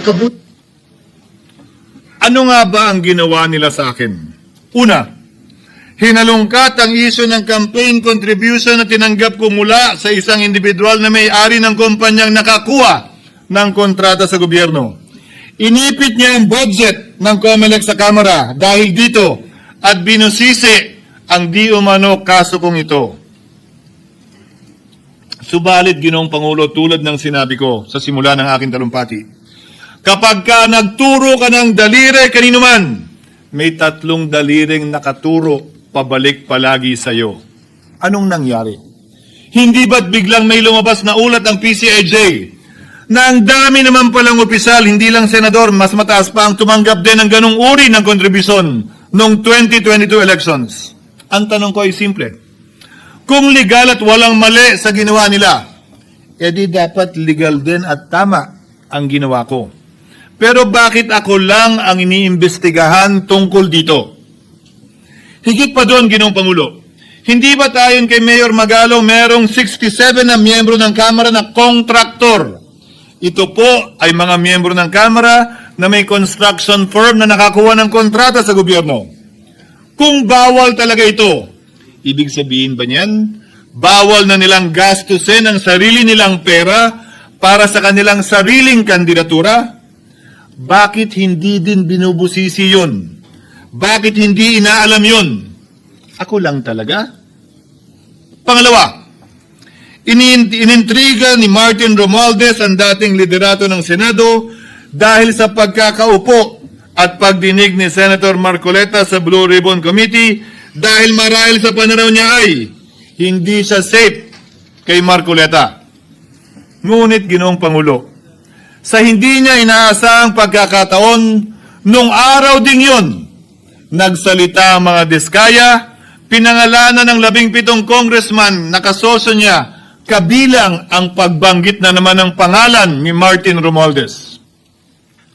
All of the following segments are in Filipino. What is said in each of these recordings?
Kabut Ano nga ba ang ginawa nila sa akin? Una, hinalungkat ang isyo ng campaign contribution na tinanggap ko mula sa isang individual na may-ari ng kumpanyang nakakuha ng kontrata sa gobyerno. Inipit niya ang budget ng COMELEC sa Kamara dahil dito at binusisi ang di umano kaso kong ito. Subalit, Ginoong Pangulo, tulad ng sinabi ko sa simula ng aking talumpati, Kapag ka nagturo ka ng daliri kanino man, may tatlong daliring nakaturo pabalik palagi sa iyo. Anong nangyari? Hindi ba't biglang may lumabas na ulat ng PCIJ na ang dami naman palang opisyal, hindi lang senador, mas mataas pa ang tumanggap din ng ganong uri ng kontribusyon noong 2022 elections? Ang tanong ko ay simple. Kung legal at walang mali sa ginawa nila, edi dapat legal din at tama ang ginawa ko. Pero bakit ako lang ang iniimbestigahan tungkol dito? Higit pa doon, Ginoong Pangulo. Hindi ba tayon kay Mayor Magalo merong 67 na miyembro ng Kamara na kontraktor? Ito po ay mga miyembro ng Kamara na may construction firm na nakakuha ng kontrata sa gobyerno. Kung bawal talaga ito, ibig sabihin ba niyan, bawal na nilang gastusin ang sarili nilang pera para sa kanilang sariling kandidatura? Bakit hindi din binubusisi yun? Bakit hindi inaalam yun? Ako lang talaga? Pangalawa, inin- inintriga ni Martin Romualdez ang dating liderato ng Senado dahil sa pagkakaupo at pagdinig ni Senator Marcoleta sa Blue Ribbon Committee dahil marahil sa pananaw niya ay hindi siya safe kay Marcoleta. Ngunit, Ginoong Pangulo, sa hindi niya inaasahang pagkakataon, nung araw ding yun, nagsalita ang mga diskaya, pinangalanan ng labing pitong congressman na kasosyo niya, kabilang ang pagbanggit na naman ng pangalan ni Martin Romualdez.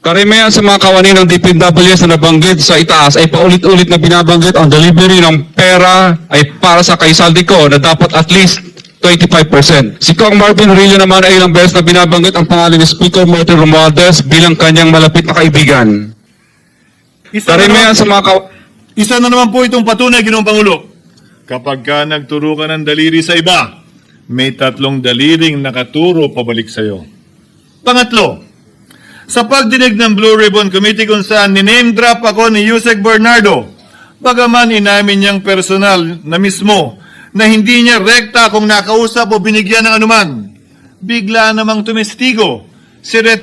Karamihan sa mga kawani ng DPWS na nabanggit sa itaas ay paulit-ulit na binabanggit ang delivery ng pera ay para sa kaisaldi ko na dapat at least 25%. Si Kong Martin Rillo naman ay ilang beses na binabanggit ang pangalan ni Speaker Martin Romualdez bilang kanyang malapit na kaibigan. Isa na, Karamihan naman, sa mga kaw- isa na naman po itong patunay, Ginoong Pangulo. Kapag ka nagturo ka ng daliri sa iba, may tatlong daliring nakaturo pabalik sa iyo. Pangatlo, sa pagdinig ng Blue Ribbon Committee kung saan niname drop ako ni Yusek Bernardo, bagaman inamin niyang personal na mismo na hindi niya rekta kung nakausap o binigyan ng anuman, bigla namang tumestigo si Ret